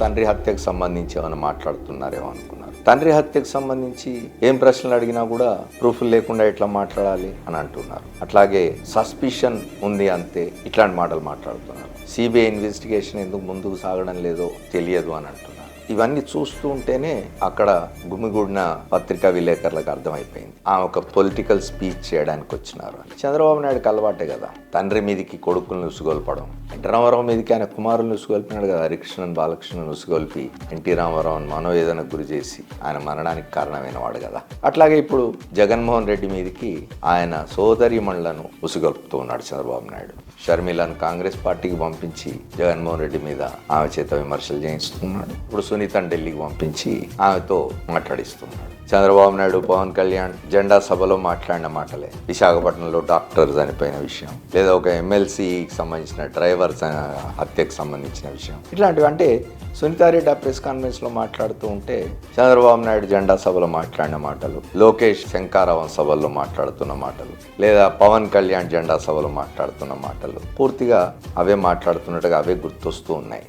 తండ్రి హత్యకు సంబంధించి ఏమైనా మాట్లాడుతున్నారేమో అనుకున్నారు. తండ్రి హత్యకు సంబంధించి ఏం ప్రశ్నలు అడిగినా కూడా ప్రూఫ్లు లేకుండా ఎట్లా మాట్లాడాలి అని అంటున్నారు. అట్లాగే సస్పిషన్ ఉంది అంతే ఇట్లాంటి మాటలు మాట్లాడుతున్నారు. సిబిఐ ఇన్వెస్టిగేషన్ ఎందుకు ముందుకు సాగడం లేదో తెలియదు అని అంటున్నారు. ఇవన్నీ చూస్తూ ఉంటేనే అక్కడ గుమిగూడిన పత్రికా విలేకరులకు అర్థమైపోయింది. ఆమె ఒక పొలిటికల్ స్పీచ్ చేయడానికి వచ్చినారు. చంద్రబాబు నాయుడుకి అలవాటే కదా. తండ్రి మీదికి కొడుకులను ఉసుగొల్పడం. ఎన్టీ రామారావు మీదకి ఆయన కుమారులను ఉసుగొల్పినాడు కదా. హరికృష్ణన్ బాలకృష్ణను ఉసుగొల్పి ఎన్టీ రామారావుని మనోవేదనకు గురి చేసి ఆయన మరణానికి కారణమైన వాడు కదా. అట్లాగే ఇప్పుడు జగన్మోహన్ రెడ్డి మీదకి ఆయన సోదరిమణులను ఉసుగొల్పుతూ ఉన్నాడు చంద్రబాబు నాయుడు. షర్మిలను కాంగ్రెస్ పార్టీకి పంపించి జగన్మోహన్ రెడ్డి మీద ఆమె చేత విమర్శలు చేయిస్తున్నాడు. ఇప్పుడు సునీతను ఢిల్లీకి పంపించి ఆమెతో మాట్లాడిస్తున్నాడు. చంద్రబాబు నాయుడు పవన్ కళ్యాణ్ జెండా సభలో మాట్లాడిన మాటలే. విశాఖపట్నంలో డాక్టర్ చనిపోయిన విషయం లేదా ఒక ఎమ్మెల్సీకి సంబంధించిన డ్రైవర్ హత్యకు సంబంధించిన విషయం. ఇట్లాంటివి అంటే సునీతారెడ్డి ఆ ప్రెస్ కాన్ఫరెన్స్లో మాట్లాడుతూ ఉంటే చంద్రబాబు నాయుడు జెండా సభలో మాట్లాడిన మాటలు లోకేష్ శంకారావం సభల్లో మాట్లాడుతున్న మాటలు లేదా పవన్ కళ్యాణ్ జెండా సభలో మాట్లాడుతున్న మాటలు పూర్తిగా అవే మాట్లాడుతున్నట్టుగా అవే గుర్తొస్తూ ఉన్నాయి.